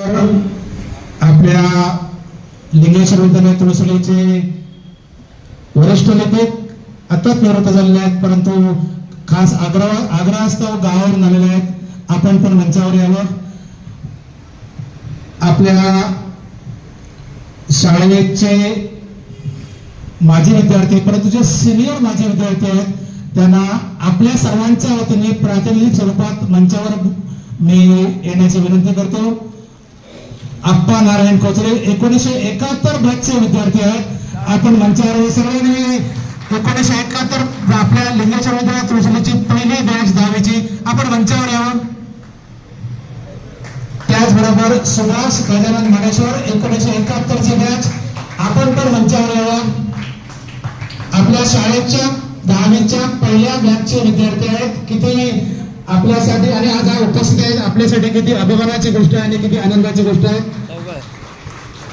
आपल्या लिंगेश्वर विद्यालय तुळसुलीचे वरिष्ठ नेते आताच निवृत्त झालेले आहेत परंतु खास आग्रह आग्रहास्तव गावावरून आलेले आहेत. आपण पण मंचावर यावं. आपल्या शाळेचे माजी विद्यार्थी परंतु जे सिनियर माजी विद्यार्थी आहेत त्यांना आपल्या सर्वांच्या वतीने प्रातिनिधिक स्वरूपात मंचावर मी येण्याची विनंती करतो. आप्पा नारायण कोचरे एकोणीसशे एकाहत्तर बॅचचे विद्यार्थी आहेत. आपण मंचावर हे सगळ्यांनी एकोणीसशे एकाहत्तर आपल्या लिंगेश्वर विद्यालयात तुळशीची पहिली बॅच दहावीची. आपण मंचावर यावं. त्याचबरोबर सुभाष गजानन मानेश्वर एकोणीसशे एकाहत्तरची बॅच आपण पण मंचावर यावं. आपल्या शाळेच्या दहावीच्या पहिल्या बॅचचे विद्यार्थी आहेत. किती आपल्यासाठी आणि आज हा उपस्थित आहेत आपल्यासाठी किती अभिमानाची गोष्ट आहे आणि किती आनंदाची गोष्ट आहे.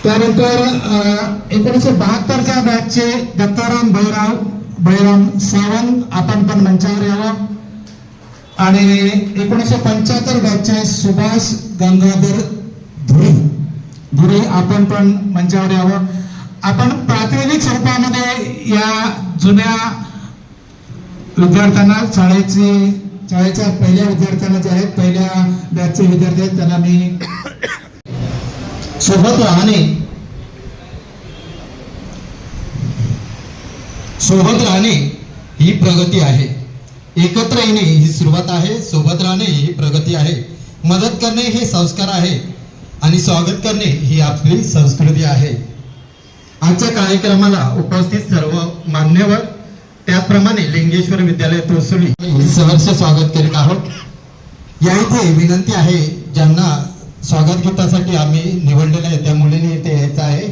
त्यानंतर एकोणीसशे बहात्तरच्या बॅचचे दत्ताराम भैराव भैराम सावंत आपण पण मंचावर यावं. आणि एकोणीसशे पंच्याहत्तर बॅचचे सुभाष गंगाधर धुरी. धुरी आपण पण मंचावर यावं. आपण प्रातिनिधिक स्वरूपामध्ये या जुन्या विद्यार्थ्यांना शाळेचे शाळेच्या पहिल्या विद्यार्थ्यांना जे आहेत पहिल्या बॅचचे विद्यार्थी आहेत त्यांना मी सोबत राहणे सोबत राहणे ही प्रगती आहे. एकत्र येणे ही सुरुवात आहे सोबत राहणे ही प्रगती आहे. मदत करणे हे संस्कार आहे आणि स्वागत करणे ही आपली संस्कृती आहे. आजच्या कार्यक्रमाला उपस्थित सर्व मान्यवर त्याचप्रमाणे लिंगेश्वर विद्यालय तोसुली. सहर्ष स्वागत करीत आहोत. या इथे विनंती आहे ज्यांना स्वागत गीतासाठी आम्ही निवडलेलं आहे त्या मुलीने इथे यायचं आहे.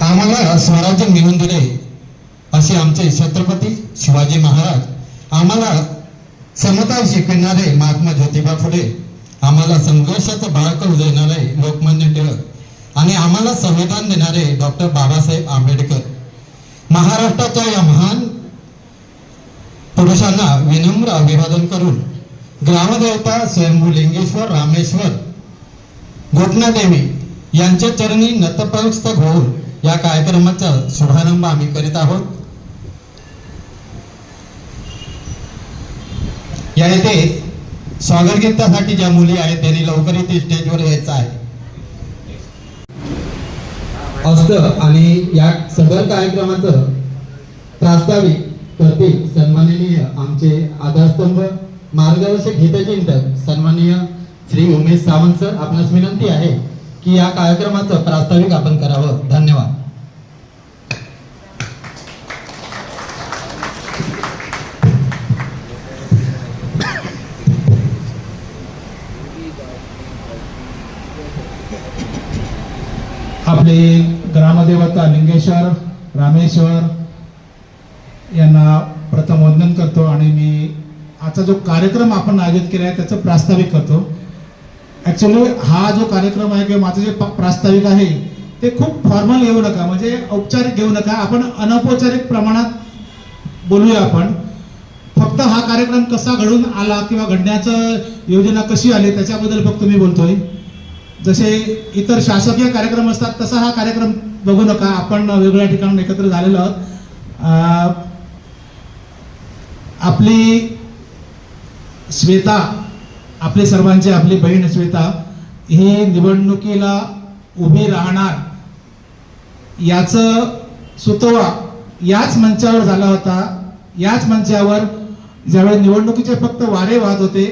आम्हाला स्वराज्य मिळून दिले असे आमचे छत्रपती शिवाजी महाराज. आम्हाला समता शिकविणारे महात्मा ज्योतिबा फुले आम्हाला संघर्षाचं बाळक उजळणारे लोकमान्य टिळक आणि आम्हाला संविधान देणारे डॉक्टर बाबासाहेब आंबेडकर. महाराष्ट्राच्या या महान पुरुषांना विनम्र अभिवादन करून ग्रामदेवता स्वयंभू लिंगेश्वर रामेश्वर घोटनादेवी यांच्या चरणी नतमस्तक होऊन या कार्यक्रमाचा शुभारंभ आम्ही करीत आहोत. या येथे स्वागत गीतासाठी ज्या मुली आहेत त्यांनी लवकर इथे स्टेजवर यायचं आहे. असतं आणि या सदर कार्यक्रमाचं प्रास्ताविक करते सन्माननीय आमचे आधारस्तंभ मार्गदर्शक हितचिंतक सन्माननीय श्री उमेश सावंत सर आपणास विनंती आहे की या कार्यक्रमाचं प्रास्ताविक आपण करावं. धन्यवाद. यामध्ये ग्रामदेवता लिंगेश्वर रामेश्वर यांना प्रथम वंदन करतो आणि मी आजचा जो कार्यक्रम आपण आयोजित केला आहे त्याचं प्रास्ताविक करतो. ॲक्च्युली हा जो कार्यक्रम आहे किंवा माझं जे प्रास्ताविक आहे ते खूप फॉर्मल घेऊ नका. म्हणजे औपचारिक घेऊ नका. आपण अनौपचारिक प्रमाणात बोलूया आपण. फक्त हा कार्यक्रम कसा घडून आला किंवा घडण्याचं योजना कशी आली त्याच्याबद्दल फक्त मी बोलतोय. जसे इतर शासकीय कार्यक्रम असतात तसा हा कार्यक्रम बघू नका. आपण वेगवेगळ्या ठिकाणून एकत्र झालेलो आहोत. आपली श्वेता आपली सर्वांची आपली बहीण श्वेता ही निवडणुकीला उभी राहणार याचं सुतोवा याच मंचावर झाला होता. याच मंचावर ज्यावेळी निवडणुकीचे फक्त वारे वाहत होते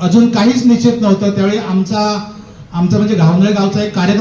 अजून काहीच निश्चित नव्हतं. त्यावेळी आमचा आमचा म्हणजे घावनळे गावचा एक कार्यक्रम